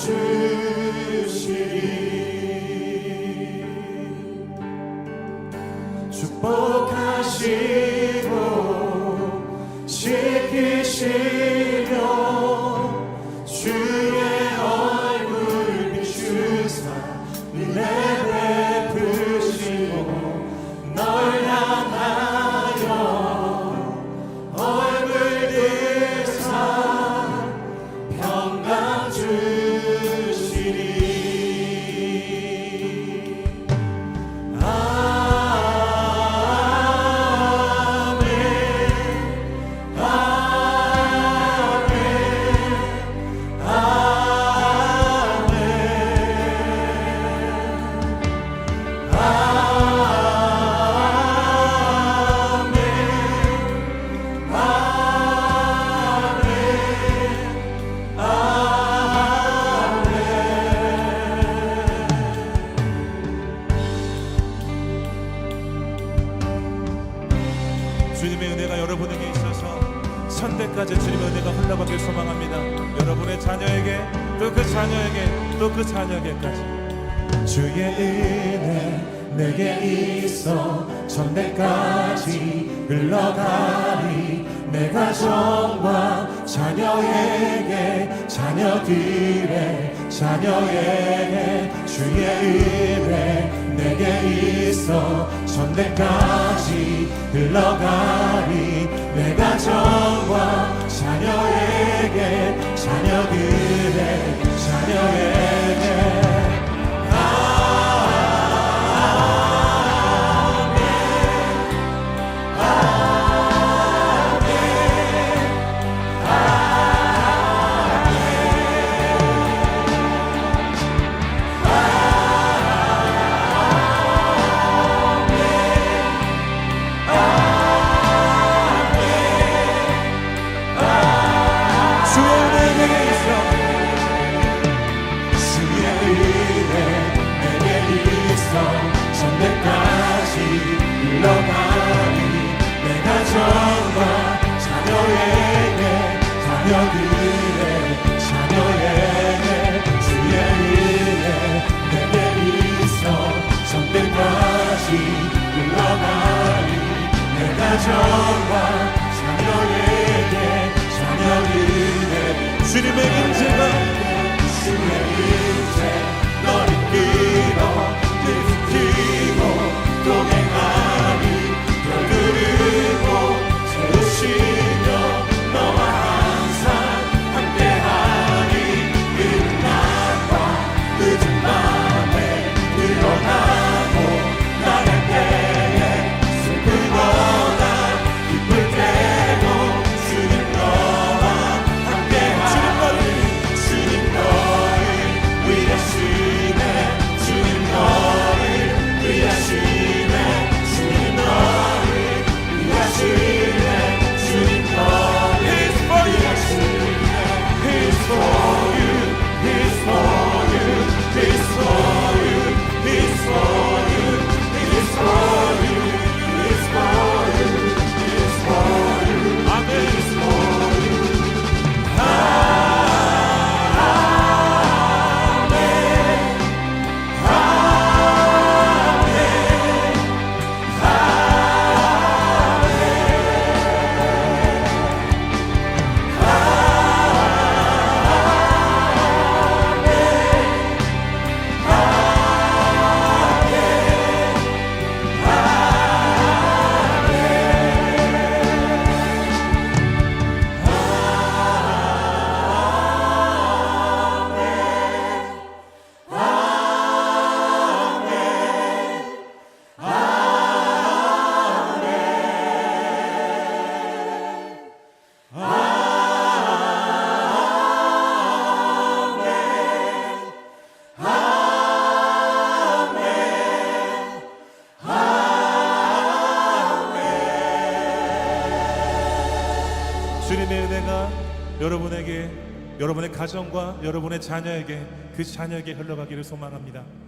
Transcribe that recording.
주시리. 축복하시고 시키시며 주 주님의 은혜가 여러분에게 있어서 선대까지 주님의 은혜가 흘러가길 소망합니다. 여러분의 자녀에게 또 그 자녀에게 또 그 자녀에게까지 주의 은혜 내게 있어 전대까지 흘러가리 내 가 정과 자녀에게 자녀들의 자녀에게 주의 은혜 내게 있어 전대까지 흘러가리. 내 가 정과 자녀에게 자녀들의 내게 있어 전대까지 흘러가니 내 가정과 자녀에게 자녀들의 자녀에게 주의 은혜 내게 있어 전대까지 흘러가니 내 가정과 자녀에게 자녀들의 주님의 임재 주님의 은혜가 여러분에게 여러분의 가정과 여러분의 자녀에게 그 자녀에게 흘러가기를 소망합니다.